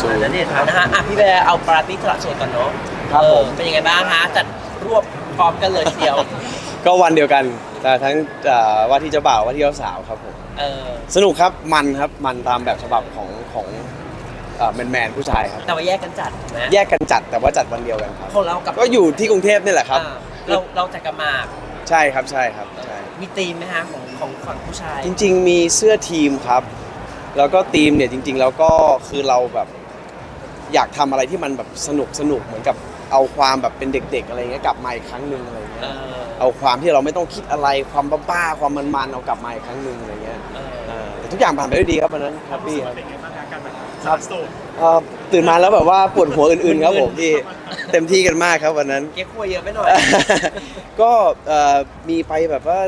สู้ นั่นเองนะฮะอะพี่แบร์เอาปาร์ตี้สละโสดกันเนาะครับผม เออเป็นยังไงบ้างฮะจัดรวบพร้อมกันเลยทีเดียว ก็วันเดียวกันแต่ทั้งเอ่อว่าที่เจ้าบ่าวว่าที่เจ้าสาวครับผมเออ สนุกครับมันครับมันตามแบบฉบับของของแมนแมนๆผู้ชายครับ แต่ว่าแยกกันจัดถูกไหมแยกกันจัดแต่ว่าจัดวันเดียวกันครับ ของเรากับก็อยู่ที่กรุงเทพนี่แหละครับ อ่าเราเราจัดกันหมากใช่ครับใช่ครับใช่ มีธีมไหมฮะของของฝั่งผู้ชาย จริงๆ มีเสื้อทีมครับ แล้วก็ทีมเนี่ยจริง ๆ แล้วก็คือเราแบบ อยากทำอะไรที่มันแบบสนุกสนุกเหมือนกับเอาความแบบเป็นเด็ก ๆ อะไรเงี้ยกลับมาอีกครั้งหนึ่งอะไรเงี้เอยอเอาความที่เราไม่ต้องคิดอะไรความบ้าๆความมันๆเอากลับมาอีกครั้งหนึ่งอะไรเงี้ยเออเออแต่ทุกอย่างผ่านไปด้วยดีครับวันนั้นแฮปปี้ครับ เป็นไงบ้างคะการแบบครับโสดเอ่อตื่นมาแล้วแบบว่าปวดหัวอื่นๆครับผมที่เต็มที่กันมากครับวันนั้น เก๊กควยเยอะไปหน่อย ก็เอ่อมีไปแบบว่า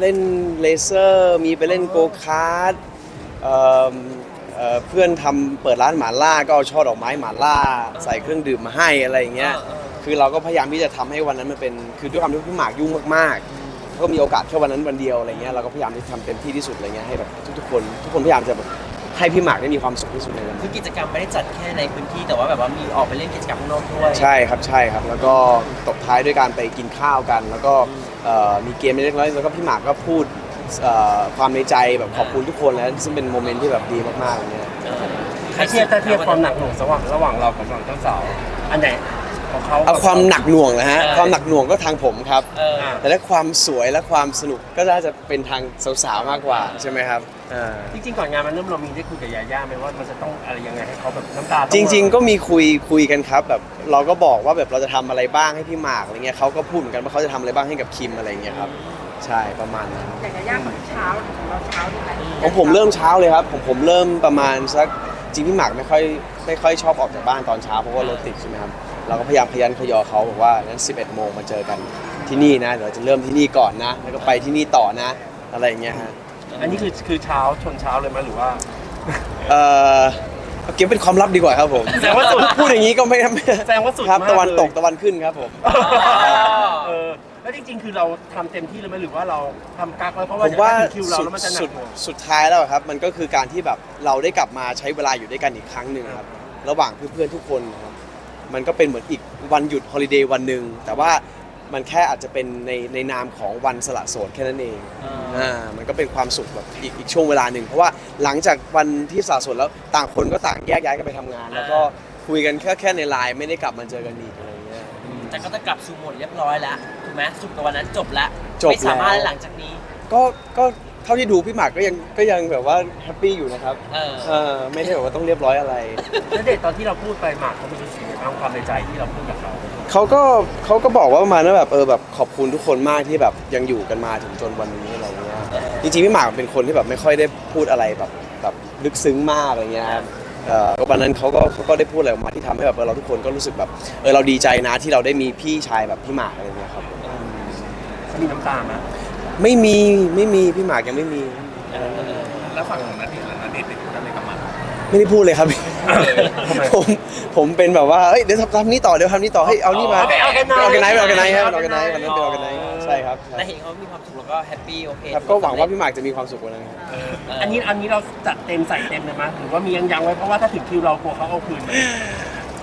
เล่นเลเซอร์ มีไปเล่นโกคาร์ดเอ่อ เอ่อเพื่อนทำเปิดร้านหมาล่าก็เอาช่อดอกไม้หมาล่า ใส่เครื่องดื่มมาให้อะไรอย่างเงี้ยเออเออคือเราก็พยายามที่จะทำให้วันนั้นมันเป็น คือด้วยความที่พี่หมากยุ่งมากๆ ก็มีโอกาสแค่วันนั้นวันเดียวอะไรเงี้ย เราก็พยายามที่ทำเต็มที่ที่สุดอะไรเงี้ยให้แบบทุกๆคน ทุกคนพยายามจะแบบให้พี่หมากได้มีความสุขที่สุดในวันนั้น คือกิจกรรมไม่ได้จัดแค่ในพื้นที่แต่ว่าแบบว่ามีออกไปเล่นกิจกรรมข้างนอกด้วยใช่ครับใช่ครับ แล้วก็ตบท้ายด้วยการไปกินข้าวกัน แล้วก็เอ่อมีเกมเล็กน้อยแล้วก็พี่หมากก็พูดเอ่อ ความในใจแบบขอบคุณทุกคนแล้วซึ่งเป็นโมเมนต์ที่แบบดีมากๆอย่างเงี้ยเออถ้าเทียบถ้าเทียบความหนักหน่วงระหว่างระหว่างเรากับฝั่งเจ้าสาวอันไหนของเขาเอาความหนักหน่วงนะฮะความหนักหน่วงก็ทางผมครับ เออแต่ถ้าความสวยและความสนุกก็น่าจะเป็นทางสาวๆมากกว่าใช่ไหมครับอ่า จริงๆก่อนงานมันเริ่มเรามีได้คุยกับยาย่าไหมว่ามันจะต้องอะไรยังไงให้เขาแบบน้ำตาจริง ๆ ก็มีคุยคุยกันครับแบบเราก็บอกว่าแบบเราจะทำอะไรบ้างให้พี่หมากอะไรเงี้ยเขาก็พูดเหมือนกันว่าเขาจะทำอะไรบ้างให้กับคิมอะไรเงี้ยครับ ใช่ประมาณนั้นอยากจะย่างของเช้าของเราเช้าดีไหมของผมเริ่มเช้าเลยครับผมผมเริ่มประมาณสักจริงพี่หมากไม่ค่อยไม่ค่อยชอบออกจากบ้านตอนเช้าเพราะว่ารถติดใช่ไหมครับเราก็พยายามพยันขยอเขาบอกว่างั้น 11 โมงมาเจอกันที่นี่นะเดี๋ยวจะเริ่มที่นี่ก่อนนะ แล้วก็ไปที่นี่ต่อนะ อะไรอย่างเงี้ยฮะอันนี้คือคือเช้าชนเช้าเลยไหมหรือว่า เอ่อเอาเก็บเป็นความลับดีกว่าครับผมแสดงว่าสุดพูดอย่างนี้ก็ไม่ไม่แสดงว่าสุดครับมากตะวันเลย ตกตะวันขึ้นครับผม เออ แล้วจริงๆ คือเราทำเต็มที่เลยไหมหรือว่าเราทำกักไว้เพราะผว่ามว่าเดี๋ยถ้ถึงคิวเราสุดแล้วมันจะหนัสุกดหน่วง สุดท้ายแล้วครับ มันก็คือการที่แบบเราได้กลับมาใช้เวลาอยู่ด้วยกันอีกครั้งหนึ่งครับ ระหว่างเพื่อนๆทุกคนครับ มันก็เป็นเหมือนอีกวันหยุดฮอลิเดย์วันหนึ่งแต่ว่ามันแค่อาจจะเป็นในในนามของวันสละโสดแค่นั้นเองอ่า อ่ามันก็เป็นความสุขแบบอีกอีกช่วงเวลาหนึ่งเพราะว่าหลังจากวันที่สละโสดแล้วต่างคนก็ต่างแยกย้ายกันไปทำงาน แล้วก็คุยกันแค่แค่ในไลน์ไม่ได้กลับมาเจอกันอีกอะไรอย่างเงี้ย แต่ก็จะกลับสู่โหมดเรียบร้อยแล้วถูกไหมสุดกับวันนั้นจบแล้วจบไม่สามารถแล้วหลังจากนี้ ก็ก็เท่าที่ดูพี่หมากก็ยังก็ยังแบบว่าแฮปปี้อยู่นะครับเออ เออไม่ได้แบบว่าต้องเรียบร้อยอะไร แล้วเด็กตอนที่เราพูดไปหมากเขาไม่รู้สึกยังไงบ้างความในใจที่เราพูดกับเขาเขาก็เขาก็บอกว่าประมาณว่าแบบเออแบบขอบคุณทุกคนมากที่แบบยังอยู่กันมาถึงจนวันนี้อะไรเงี้ยจริงๆพี่หมากเป็นคนที่แบบไม่ค่อยได้พูดอะไรแบบแบบลึกซึ้งมากอะไรเงี้ยครับ เออก็วันนั้นเขาก็เขาก็ได้พูดอะไรออกมาที่ทำให้แบบเออเราทุกคนก็รู้สึกแบบเออเราดีใจนะที่เราได้มีพี่ชายแบบพี่หมากอะไรเงี้ยครับเขามีน้ำตาไหมไม่มีไม่มีพี่หมากยังไม่มี แล้วฝั่งของนัดเดทล่ะนัดเดทเป็นคนอะ ไรกับมันไม่ได้พูดเลยครับทำไมผมผมเป็นแบบว่าเอ้ยเดี๋ยวทำทำนี่ต่อเดี๋ยวทำนี่ต่อเฮ้ยเอานี่มาอ๋อไป organize ออแกไนซ์ออแกไนซ์ครับอไปอแกไนซ์ organize วันนั้นเป็นออแกไนซ์ใช่ครับใช่แต่เห็นเขามีความสุขแล้วก็แฮปปี้โอเคครับก็หวังว่าพี่หมากจะมีความสุขวันนั้นครับอันนี้อันนี้เราจัดเต็มใส่เต็มเลยมั้ยหรือว่ามียังยังๆไว้เพราะว่าถ้าถึงคิวเรากลัวเขาเอาคืนไหม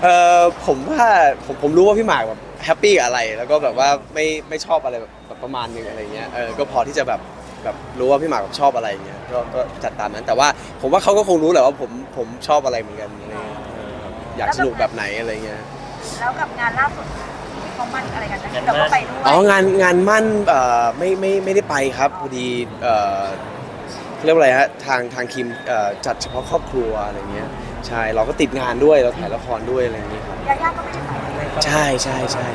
เออผมว่าผมผมรู้ว่าพี่หมากแบบแฮปปี้กับอะไร แล้วก็แบบว่าไม่ไม่ชอบอะไรแบบแบบประมาณนึงอะไรเงี้ยเออก็พอที่จะแบบ แบบรู้ว่าพี่หมากแบบชอบอะไรเงี้ยก็ก็จัดตามนั้น แต่ว่าผมว่าเขาก็คงรู้แหละว่าผมผมชอบอะไรเหมือนกันอะไรเงี้ยเอออยากสนุกแบบไหนอะไรเงี้ย แล้วกับงานล่าสุดที่เขามั่นอะไรกันนะเราก็ไปด้วยอ๋องานงานมั่นเอ่อไม่ไม่ไม่ได้ไปครับพอดีเอ่อเขาเรียกว่าอะไรฮะทางทางทีมเอ่อจัดเฉพาะครอบครัวอะไรเงี้ยใช่เราก็ติดงานด้วยเราถ่ายละครด้วยอะไรอย่างเงี้ยครับยาย่าก็ไม่ได้ไปใช่ใช่ใช่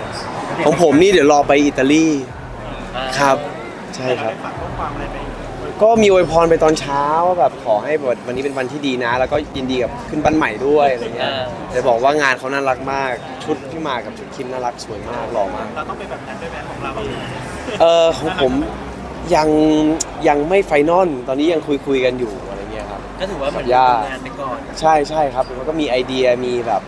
ของผมนี่เดี๋ยวรอไปอิตาลีครับใช่ครับ ฝากข้อความอะไรไปก็มีอวยพรไปตอนเช้าว่าแบบขอให้แบบวันนี้เป็นวันที่ดีนะ แล้วก็ยินดีกับขึ้นบ้านใหม่ด้วยอะไรเงี้ยอ่าแต่บอกว่างานเขาน่ารักมากชุดพี่หมากกับชุดคิมน่ารักสวยมากหล่อมากเราต้องไปแบบนั้นด้วยไหมของเราเออของผมยังยังไม่ไฟนอลตอนนี้ยังคุยคุยกันอยู่อะไรเงี้ยครับก็ถือว่าเหมือนสัญญาทำงานไปก่อนใช่ใช่ครับแล้วก็มีไอเดียมีแบบ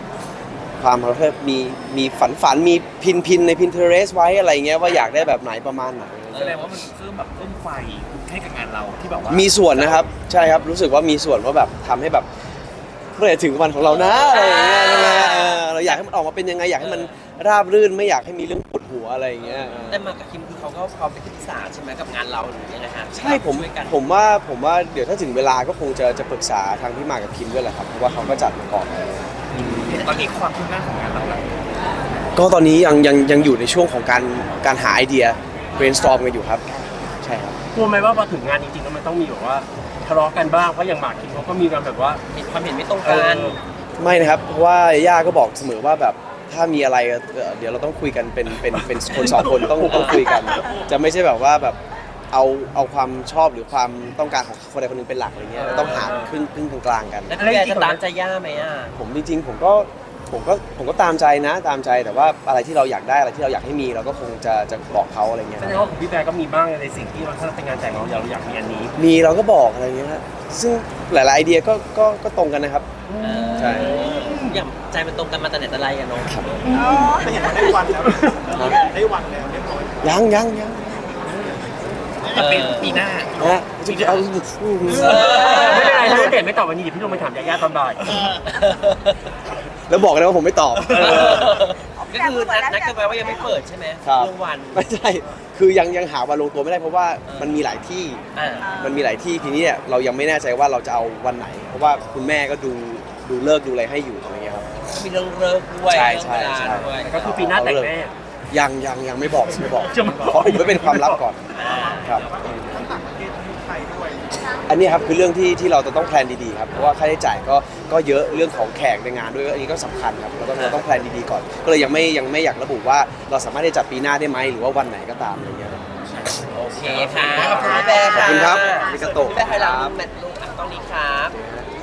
ความเขาเรียกมีมีฝันฝันมีพินพินใน Pinterest ไว้อะไรเงี้ยว่าอยากได้แบบไหนประมาณไหน แสดงว่ามันเพิ่มแบบเพิ่มไฟให้กับงานเราที่แบบว่ามีส่วนนะครับ ใช่ครับรู้สึกว่ามีส่วนว่าแบบทำให้แบบเมื่อไหร่ถึงวันของเรานะอะไรอย่างเงี้ยใช่ไหมเออเราอยากให้มันออกมาเป็นยังไงอยากให้มันราบรื่นไม่อยากให้มีเรื่องปวดหัวอะไรอย่างเงี้ยเออแต่หมากกับคิมคือเขาก็พร้อมเป็นที่ปรึกษาใช่ไหมกับงานเราหรือยังไงฮะใช่ผมช่วยกันผมว่าผมว่าเดี๋ยวถ้าถึงเวลาก็คงจะจะปรึกษาทางพี่หมากกับคิมด้วยแหละครับเพราะว่าเขาก็จัดมาก่อนตอนนี้ความคืบหน้าของงานเราล่ะก็ตอนนี้ยังยังยังอยู่ในช่วงของการการหาไอเดีย brainstorm กันอยู่ครับ ใช่ครับ กลัวไหมว่าพอถึงงานจริงๆแล้วมันต้องมีแบบว่าทะเลาะกันบ้างเพราะอย่างหมากคิมเขาก็มีการแบบว่า มีความเห็นไม่ตรงเอกันอไม่นะครับ เพราะว่าย่าก็บอกเสมอว่าแบบถ้ามีอะไรเอ่อเดี๋ยวเราต้องคุยกันเป็นเป็นเป็นคนสองคนต้องต้องคุยกัน จะไม่ใช่แบบว่าแบบเอาเอาความชอบหรือความต้องการของคนใดคนหนึงเป็นหลักอะไรเงี้ยเราต้องหาครึ่งครึ่งกลางๆกัน แล้วพี่แกจะตามใจย่าไหมอะ ผมจริงๆผมก็ ผมก็ผมก็ตามใจนะ ตามใจแต่ว่าอะไรที่เราอยากได้อะไรที่เราอยากให้มีเราก็คงจะจะบอกเขาอะไรเงี้ยแสดงว่าของพี่แบร์ก็มีบ้างในสิ่งที่เราถ้าเป็นงานแต่งเราเราอยากมีอันนี้มีเราก็บอกอะไรเงี้ยฮะซึ่งหลายๆไอเดียก็ก็ก็ตรงกันนะครับ ใช่ อย่างใจมันตรงกันมาแต่ไหนแต่ไรอะเนาะอ๋อได้วันแล้วได้วันแล้วเรียบร้อยยังยังยังเออปีหน้าฮะเอาไม่เป็นไรถ้าไม่เปลี่ยนไม่ตอบวันนี้เดี๋ยวพี่ลงไปถามยาย่าตอนบ่าย แล้วบอกเลยว่าผมไม่ตอบ ก็คือนัดนัดกันไว้ว่ายังไม่เปิดใช่ไหมครับเรื่องวัน ไม่ใช่ คือยังยังหาวันลงตัวไม่ได้เพราะว่ามันมีหลายที่ อ่า มันมีหลายที่ทีนี้เนี่ยเรายังไม่แน่ใจว่าเราจะเอาวันไหน เพราะว่าคุณแม่ก็ดูดูเลิกดูอะไรให้อยู่อะไรเงี้ยครับ มีเรื่องเลิกด้วยใช่เรื่องเวลาใช่ ด้วยก็คือปีหน้าแต่งแน่ ยังยังยังไม่บอกไม่บอกจะมาบอกขออุบไว้เป็นความลับก่อนครับทั้งต่างประเทศทั้งไทยด้วย อันนี้ครับคือเรื่องที่ที่เราจะต้องแพลนดีๆครับเพราะว่าค่าใช้จ่ายก็ก็เยอะเรื่องของแขกในงานด้วยอันนี้ก็สำคัญครับเราต้องเราต้องแพลนดีๆก่อน ก็เลยยังไม่ยังไม่อยากระบุว่าเราสามารถได้จัดปีหน้าได้ไหมหรือว่าวันไหนก็ตามอะไรเงี้ย โอเคค่ะขอบคุณพี่แบร์ขอบคุณครับะอาริกาโตะ พี่แบร์ไฮไลท์แมทลูกอะต้องนี้ครับ